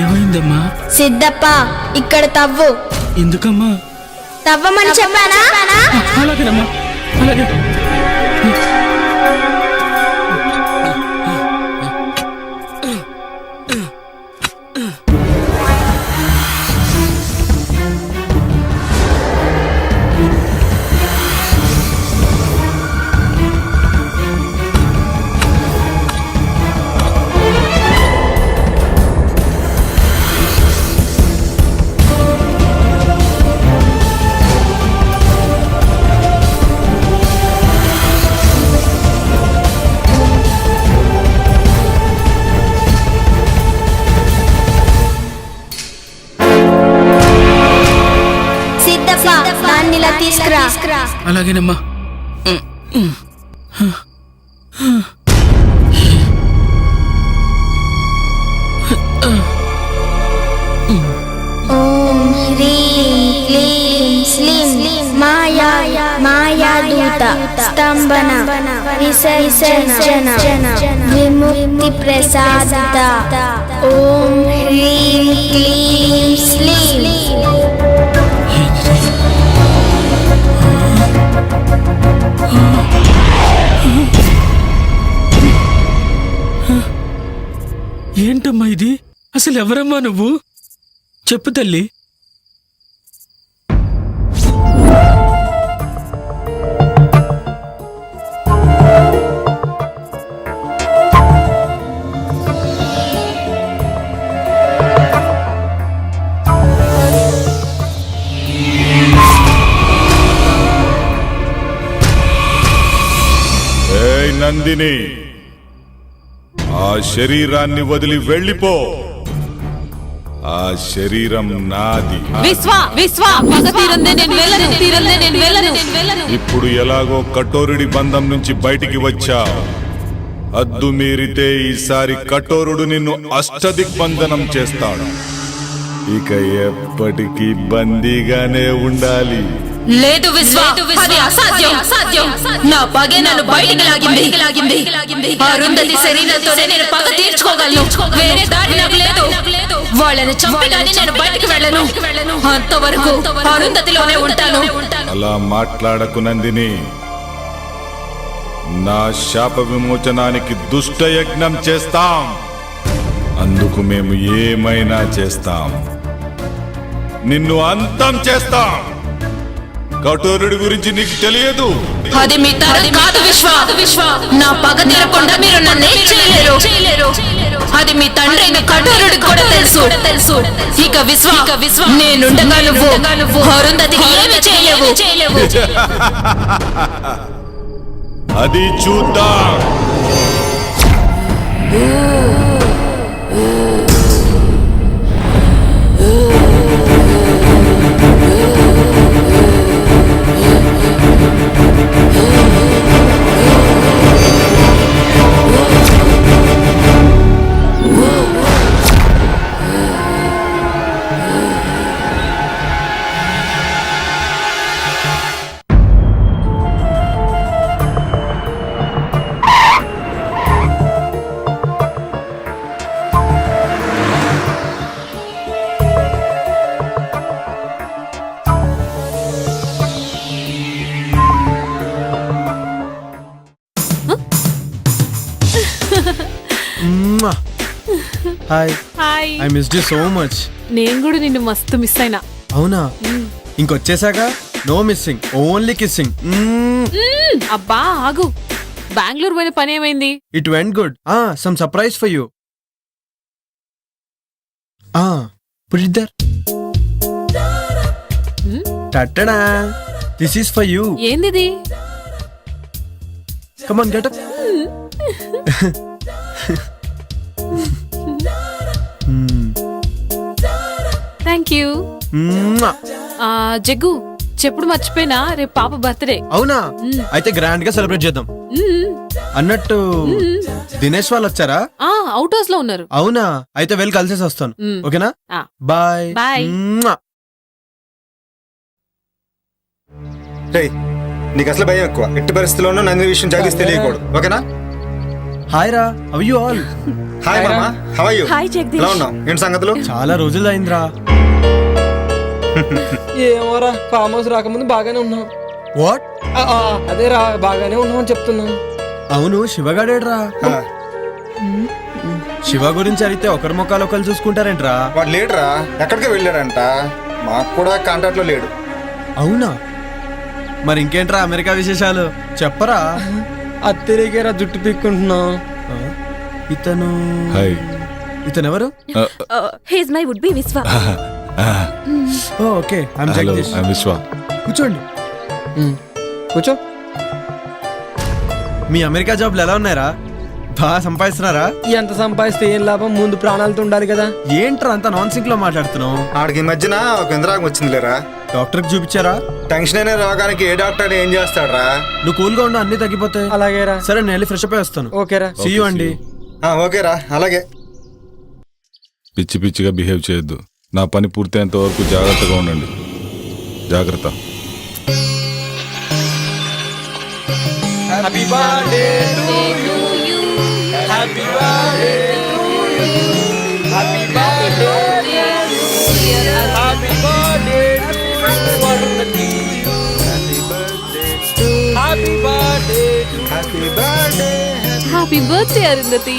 ఏమైందమ్మా? సిద్ధప్ప ఇక్కడ తవ్వు. ఎందుకమ్మా? తవ్వమని చెప్పానా? అలాగేనమ్మా అలాగే. అలాగేనమ్మా. ఓం స్తంభన విసర్జన విముక్తి ప్రసాద ఓం హ్రీం క్లీం స్లీం. ఏంటమ్మా ఇది? అసలు ఎవరమ్మా నువ్వు? చెప్పు తల్లి. నందిని ఆ శరీరాన్ని వదిలి వెళ్ళిపో. ఆ శరీరం నాది. విశ్వ విశ్వ పగ తీరందే నేను వెళ్ళను తీరందే నేను వెళ్ళను. వెళ్ళను ఇప్పుడు ఎలాగో కఠోరుడి బంధం నుంచి బయటికి వచ్చా. అద్దు మీరితే ఈసారి కఠోరుడు నిన్ను అష్టదిగ్బంధనం చేస్తాడు. ఇక ఎప్పటికీ బందీగానే ఉండాలి. లేదు విశ్వ. అది అసాధ్యం. అసాధ్యం. నా పగే నన్ను బయటికి లాగింది. లాగింది. అరుంధతి శరీరంతోనే నేను పగ తీర్చుకోగలను. వేరే దారి నాకు లేదు. వాళ్ళని చంపి కానీ నేను బయటికి వెళ్ళను. అంతవరకు అరుంధతిలోనే ఉంటాను. అలా మాట్లాడకు నందిని. నా శాప విమోచనానికి దుష్ట యజ్ఞం చేస్తాం. అందుకు మేము ఏమైనా చేస్తాం. నిన్ను అంతం చేస్తాం. కఠోరుడి గురించి నీకు తెలియదు. అది మీ తరం కాదు విశ్వ. విశ్వ. నా పగ తీరకుండా మీరు నన్ను ఏం చేయలేరు. చేయలేరు. అది మీ తండ్రి అయిన కఠోరుడికి కూడా తెలుసు. తెలుసు. ఇక విశ్వ ఇక విశ్వ. నేనుండగా నువ్వు. నువ్వు. అరుంధతికి ఏమి చేయలేవు. చేయలేవు. అది చూద్దాం. Hi hi I missed you so much నేను కూడా నిన్ను మస్తు మిస్ అయినా. అవునా? ఇంకొచ్చేసాక నో మిస్సింగ్ ఓన్లీ కిస్సింగ్ అబ్బా ఆగు. బెంగళూరు పోయిన పని ఏమైంది? It went good ah some surprise for you ah it there tada this is for you ఏందిది? Come on get you Jaggu చెప్పుడు మర్చిపోయినా రేపు పాప బర్త్డే. అవునా? అయితే గ్రాండ్గా సెలబ్రేట్ చేద్దాం. అన్నట్టు దినేష్ వాళ్ళు వచ్చారా? ఆ అవుట్ హౌస్లో ఉన్నారు. అవునా? అయితే వెళ్ళి కలిసేసి వస్తాను. ఓకేనా. బాయ్. రేయ్ నీకు అసలు భయం ఎక్కువ. ఎట్టి పరిస్థితుల్లోనూ నంది విషయం జాగ్రత్త తెలియకూడదు. ఓకేనా? హాయ్ రా అవ్ యు ఆల్ హాయ్ మామా. How are you hi Jagadish. ఎలా ఉన్నావు? ఏంటి సంగతులు? చాలా రోజులు అయిందిరా ఏమోరా ఫామ్ హౌస్ రాకముందు బాగానే ఉన్నాం. వాట్ ఆ, అదేరా బాగానే ఉన్నాం అని చెప్తున్నాను అవును శివగాడేడ్రా. శివ గురించి అడిగితే ఒకరి ముఖాలు ఒకరు చూసుకుంటారేంట్రా? వాడు లేడురా ఎక్కడికి వెళ్ళాడంట? మాకు కూడా కాంటాక్ట్లో లేడు. అవునా? మరి ఇంకేంట్రా అమెరికా విశేషాలు? చెప్పరా? అత్తరికేరా జుట్టు పీక్కుంటున్నాం. ఇతను హాయ్ ఇతను ఎవరు హీస్ మై వుడ్ బి విశ్వ. ఓకే. హలో జగదీష్ ఐ విశ్వ కూర్చోండి. కూర్చో. మీ అమెరికా జాబ్లు ఎలా ఉన్నాయరా? బాగా సంపాదిస్తున్నారా? ఎంత సంపాదిస్తే ఏం లాభం? ముందు ప్రాణాలతో ఉండాలి కదా. ఏంట్రా అంత నాన్ సింక్లో మాట్లాడుతున్నావు? ఆడికి ఈ మధ్యన ఒక ఇంద్రాగం వచ్చింది లేరా డాక్టర్కి చూపించారా? టెన్షన్ అనే రోగానికి ఏ డాక్టర్ ఏం చేస్తాడరా? నువ్వు కూల్గా ఉండు అన్ని తగ్గిపోతాయి. అలాగేరా. సరే నేను వెళ్ళి ఫ్రెష్ అప్ అయి వస్తాను. ఓకేరా. సీ యూ అండి. ఆ, ఓకేరా. అలాగే. పిచ్చి పిచ్చిగా బిహేవ్ చేయొద్దు. నా పని పూర్తయ్యేంత వరకు జాగ్రత్తగా ఉండండి జాగ్రత్త హ్యాపీ బర్త్డే అరుంధతి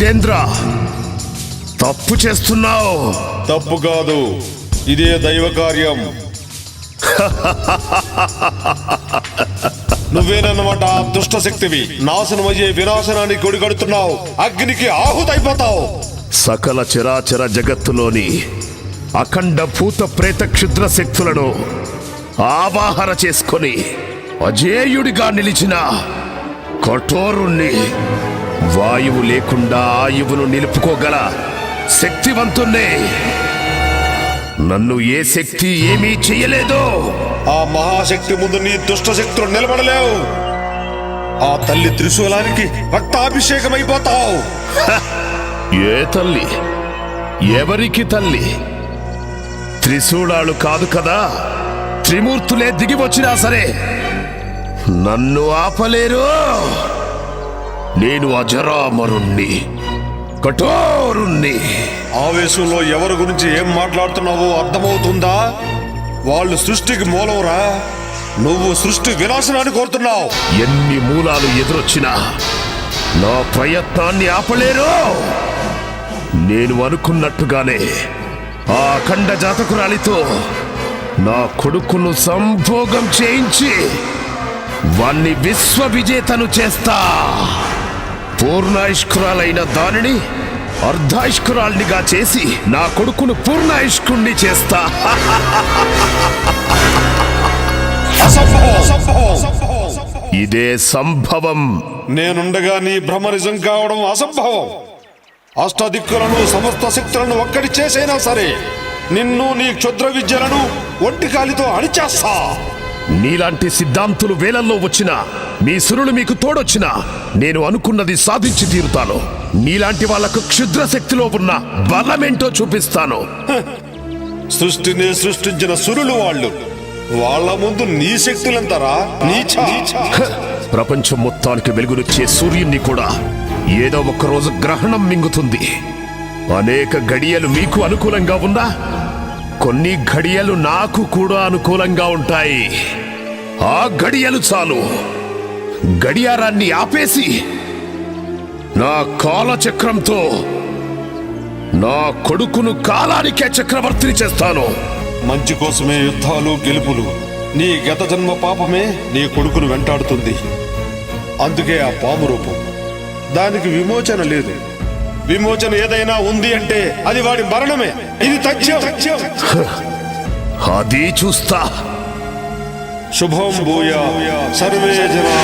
సిద్ధేంద్ర తప్పు చేస్తున్నావు. తప్పు కాదు ఇదే దైవ కార్యం. నువ్వేనన్నమాట దుష్ట శక్తివి నాశనమయ్యే వినాశనానికి కొడిగడుతున్నావు అగ్నికి ఆహుతైపోతావు. సకల చరాచర జగత్తులోని అఖండ భూత ప్రేత క్షుద్ర శక్తులను ఆవాహన చేసుకొని అజేయుడిగా నిలిచిన కఠోరుణ్ణి వాయువు లేకుండా ఆయువును నిలుపుకోగల శక్తివంతుణ్ణి. నన్ను ఏ శక్తి ఏమీ చెయ్యలేదో ఆ మహాశక్తి ముందు నీ దుష్ట శక్తులు నిలబడలేవు. ఆ తల్లి త్రిశూలానికి రక్తాభిషేకమైపోతావు. ఏ తల్లి? ఎవరికి తల్లి? త్రిశూలాలు కాదు కదా? త్రిమూర్తులే దిగి వచ్చినా సరే నన్ను ఆపలేరు. నేను అజరామరుణ్ణి కఠోరుణ్ణి. ఆవేశంలో ఎవరి గురించి ఏం మాట్లాడుతున్నావో అర్థమవుతుందా? వాళ్ళు సృష్టికి మూలవురా నువ్వు సృష్టి వినాశనాన్ని కోరుతున్నావు. ఎన్ని మూలాలు ఎదురొచ్చినా నా ప్రయత్నాన్ని ఆపలేరు నేను అనుకున్నట్టుగానే ఆ అఖండ జాతకురాలితో నా కొడుకును సంభోగం చేయించి వాణ్ణి విశ్వ విజేతను చేస్తా. పూర్ణాయుష్కురాలైన దానిని అర్ధాయుష్కురాల్నిగా చేసి నా కొడుకును పూర్ణాయుష్కుణ్ణి చేస్తా. ఇదే సంభవం. నేనుండగా నీ భ్రమరిజం కావడం అసంభవం. అష్టదిక్కులను సమస్త శక్తులను ఒక్కటి చేసైనా సరే నిన్ను నీ క్షుద్ర విద్యలను ఒంటికాలితో అణిచేస్తా. నీలాంటి సిద్ధాంతులు వేలల్లో వచ్చినా మీ సురులు మీకు తోడొచ్చినా నేను అనుకున్నది సాధించి తీరుతాను. నీలాంటి వాళ్ళకు క్షుద్ర శక్తిలో ఉన్న బలమేంటో చూపిస్తాను. సృష్టిని సృష్టించిన సురులు వాళ్ళు. వాళ్ళ ముందు నీ శక్తులంతరా! ప్రపంచం మొత్తానికి వెలుగునిచ్చే సూర్యుణ్ణి కూడా ఏదో ఒక రోజు గ్రహణం మింగుతుంది. అనేక గడియలు మీకు అనుకూలంగా ఉందా కొన్ని ఘడియలు నాకు కూడా అనుకూలంగా ఉంటాయి. ఆ గడియలు చాలు. గడియారాన్ని ఆపేసి నా కాలచక్రంతో నా కొడుకును కాలానికే చక్రవర్తిని చేస్తాను. మంచి కోసమే యుద్ధాలు గెలుపులు. నీ గత జన్మ పాపమే నీ కొడుకును వెంటాడుతుంది. అందుకే ఆ పాము రూపం. దానికి విమోచన లేదు. విమోచన ఏదైనా ఉంది అంటే అది వాడి మరణమే. ఇది అది చూస్తా. శుభం సర్వే జనా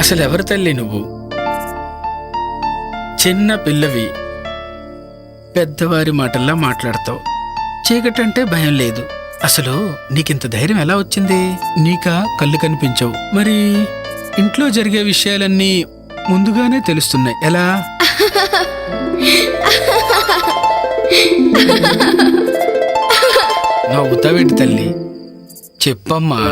అసలు ఎవరు తల్లి నువ్వు? చిన్న పిల్లవి పెద్దవారి మాటల్లా మాట్లాడతావు. చీకటంటే భయం లేదు. అసలు నీకింత ధైర్యం ఎలా వచ్చింది? నీకా కళ్ళు కనిపించవు. మరి ఇంట్లో జరిగే విషయాలన్నీ ముందుగానే తెలుస్తున్నాయి. ఎలా? నవ్వుతావేంటి తల్లి? చెప్పమ్మా.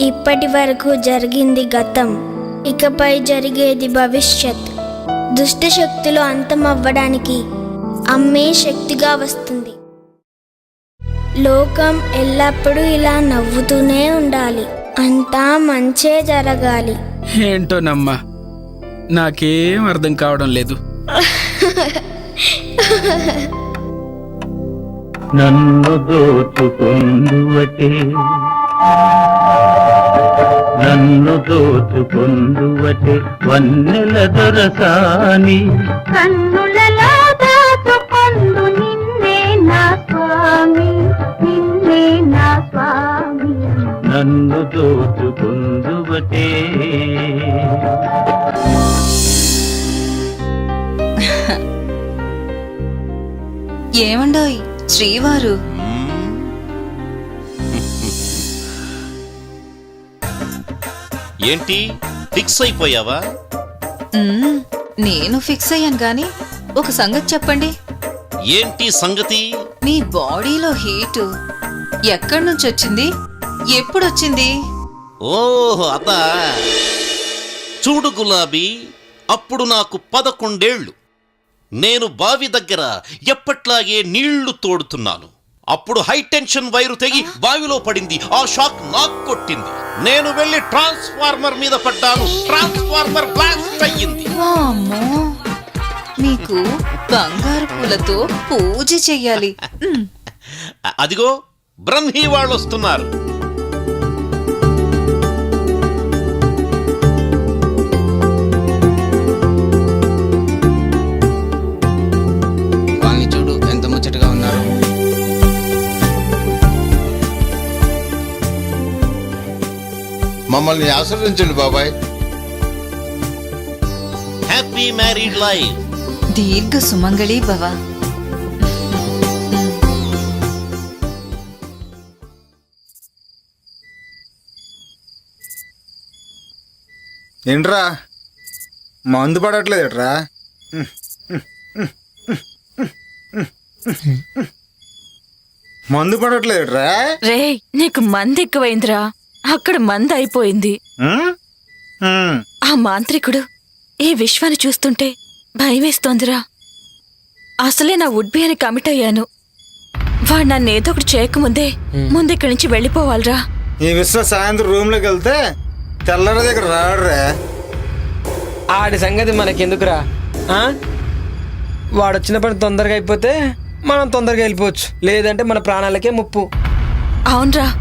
ఇప్పటి వరకు జరిగింది గతం. ఇకపై జరిగేది భవిష్యత్. దుష్ట శక్తులు అంతమవ్వడానికి అమ్మే శక్తిగా వస్తుంది. లోకం ఎల్లప్పుడూ ఇలా నవ్వుతూనే ఉండాలి. అంతా మంచే జరగాలి. ఏంటోనమ్మా? నాకేం అర్థం కావడం లేదు. నన్ను దోచుకొందువటే నన్ను దోచుకొందువటే వన్నెల దొరసాని. కన్నులలో దాచుకొందు నిన్నే నా స్వామి నిన్నే నా స్వామి. నన్ను దోచుకొందువటే ఏమండోయ్ శ్రీవారు? ఏంటి? ఫిక్స్ అయిపోయావా? మ్మ్, నేను ఫిక్స్ అయ్యాను గాని ఒక సంగతి చెప్పండి. ఏంటి సంగతి? మీ బాడీలో హీటు ఎక్కడి నుంచి వచ్చింది? ఎప్పుడు వచ్చింది? ఓహ్ అదా చూడు గులాబీ అప్పుడు నాకు పదకొండేళ్ళు నేను బావి దగ్గర ఎప్పట్లాగే నీళ్ళు తోడుతున్నాను. అప్పుడు హై టెన్షన్ వైరు తెగి బావిలో పడింది. ఆ షాక్ నాకు కొట్టింది. నేను వెళ్ళి ట్రాన్స్ఫార్మర్ మీద పడ్డాను. ట్రాన్స్ఫార్మర్ బ్లాస్ట్ అయ్యింది. వామ్మో. మీకు బంగారు పూలతో పూజ చెయ్యాలి. అదిగో బ్రహ్మీ వాళ్ళు వస్తున్నారు. మమ్మల్ని ఆశ్రయించండి బాబాయ్. హ్యాపీ మ్యారీడ్ లైఫ్ దీర్ఘ సుమంగళి భవ. ఏంట్రా? మందు పడట్లేదుట్రా? మందు పడట్లేదుట్రా? రే నీకు మంది ఎక్కువైందిరా. అక్కడ మంది అయిపోయింది. ఆ మాంత్రికుడు ఈ విశ్వాన్ని చూస్తుంటే భయమేస్తోందిరా. అసలే నా ఉడ్బి అని కమిట్ అయ్యాను. వాడు నన్ను ఏదో ఒకటి చేయకముందే ముందు ఇక్కడి నుంచి వెళ్ళిపోవాలిరా. ఈ విశ్వ సాయంత్రం రూమ్లోకి వెళ్తే తెల్లర దగ్గర రాడురా. ఆడి సంగతి మనకెందుకురా? ఆ? వాడు వచ్చిన పని తొందరగా అయిపోతే మనం తొందరగా వెళ్ళిపోవచ్చు. లేదంటే మన ప్రాణాలకే ముప్పు. అవునరా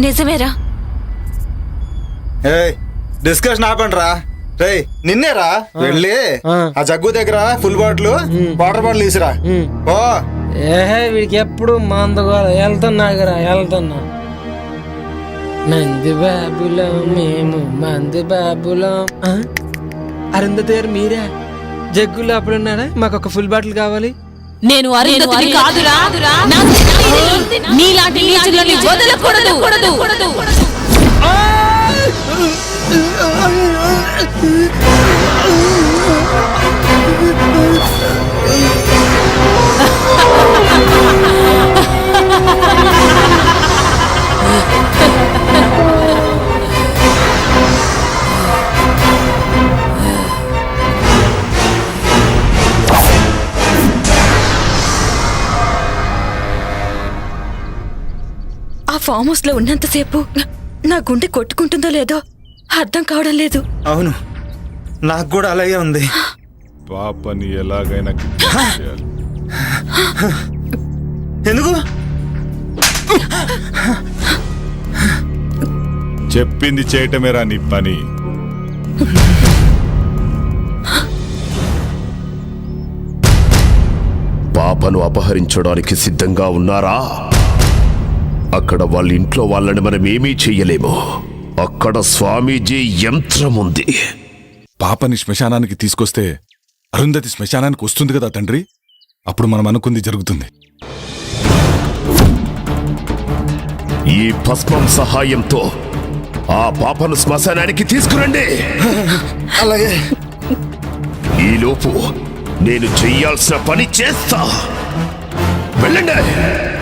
నిజమేరా. ఏయ్ డిస్కషన్ ఆపండి రా రేయ్ నిన్నేరా? వెళ్ళి ఆ. జగ్గు దగ్గర ఫుల్ బాటిల్ వాటర్ బాటిల్ తీసురా. ఓ ఏహే వీడికి ఎప్పుడు మందుగా వెళ్తున్నాగరా వెళ్తున్నా మంది బాబులం మేము మంది బాబులం. ఆ? అరుంధతి గారు మీరే? జగ్గులు అప్పుడు ఉన్నారా? మాకు ఒక ఫుల్ బాటిల్ కావాలి. నేను అరుంధతిని కాదురా. నీలాంటి నీచులని వదలకూడదు. ఆ ఫామ్ హౌస్లో ఉన్నంతసేపు నా గుండె కొట్టుకుంటుందో లేదో అర్థం కావడం లేదు. అవును. నాకు కూడా అలాగే ఉంది. పాపని ఎలాగైనా చేయాలి. ఎందుకు? చెప్పింది చేయటమేరా నీ పని. పాపను అపహరించడానికి సిద్ధంగా ఉన్నారా? అక్కడ వాళ్ళ ఇంట్లో వాళ్ళని మనం ఏమీ చెయ్యలేము. అక్కడ స్వామీజీ యంత్రం ఉంది పాపని శ్మశానానికి తీసుకొస్తే అరుంధతి శ్మశానానికి వస్తుంది కదా తండ్రి? అప్పుడు మనం అనుకుంది జరుగుతుంది. ఈ భస్మం సహాయంతో ఆ పాపను శ్మశానానికి తీసుకురండి. అలాగే. ఈలోపు నేను చెయ్యాల్సిన పని చేస్తా. వెళ్ళండి.